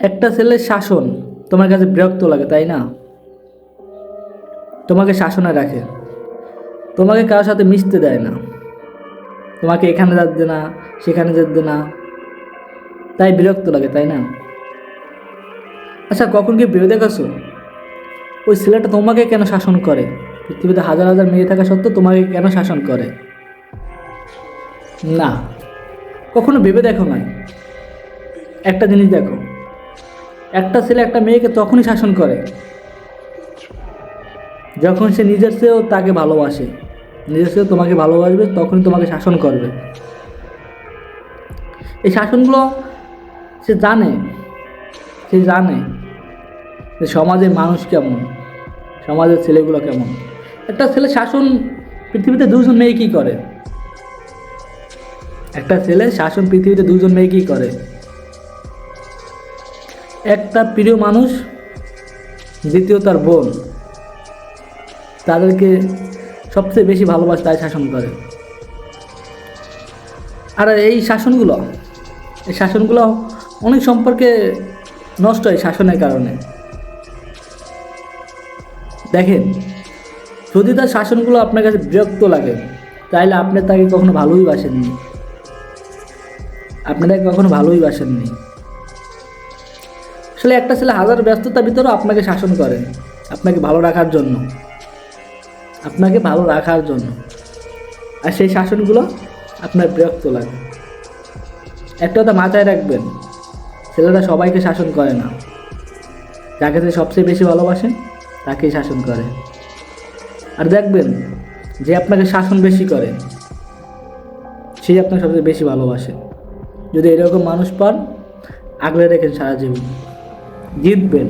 একটা ছেলের শাসন তোমার কাছে বিরক্ত লাগে, তাই না? তোমাকে শাসনে রাখে। তোমাকে কারোর সাথে মিশতে দেয় না। তোমাকে এখানে যেতে না, সেখানে যেতে না। তাই বিরক্ত লাগে, তাই না? আচ্ছা কখন কি ভেবে দেখাছো? ওই ছেলেটা তোমাকে কেন শাসন করে? পৃথিবীতে হাজার হাজার মেয়ে থাকা সত্ত্বেও তোমাকে কেন শাসন করে? না। কখনো ভেবে দেখো নাই? একটা জিনিস দেখো। একটা ছেলে একটা মেয়েকে তখনই শাসন করে, যখন সে নিজের চেয়েও তাকে ভালোবাসে, নিজের চেয়েও তোমাকে ভালোবাসবে, তখনই তোমাকে শাসন করবে। এই শাসনগুলো সে জানে সে জানে যে সমাজের মানুষ কেমন, সমাজের ছেলেগুলো কেমন। একটা ছেলে শাসন, পৃথিবীতে দুজন মেয়ে কী করে? একটা ছেলে শাসন পৃথিবীতে দুজন মেয়ে কী করে? একটা প্রিয় মানুষ, দ্বিতীয় তার বোন। তাদেরকে সবচেয়ে বেশি ভালোবাসে তাই শাসন করে। আর এই শাসনগুলো এই শাসনগুলো অনেক সম্পর্কে নষ্ট হয় শাসনের কারণে। দেখেন, যদি তার শাসনগুলো আপনার কাছে বিরক্ত লাগে তাহলে আপনি তাকে কখনো ভালোই বাসেননি। আপনি তাকে কখনো ভালোই বাসেননি। আসলে একটা ছেলে হাজার ব্যস্ততার ভিতরেও আপনাকে শাসন করে। আপনাকে ভালো রাখার জন্য। আপনাকে ভালো রাখার জন্য। আর সেই শাসনগুলো আপনার বিরক্ত লাগে। একটা কথা মাথায় রাখবেন, ছেলেরা সবাইকে শাসন করে না। যাকে সে সবচেয়ে বেশি ভালোবাসেন তাকেই শাসন করে। আর দেখবেন, যে আপনাকে শাসন বেশি করে, সেই আপনাকে সবচেয়ে বেশি ভালোবাসে। যদি এরকম মানুষ পান, আগলে রেখেন সারা জীবন। জিতবেন।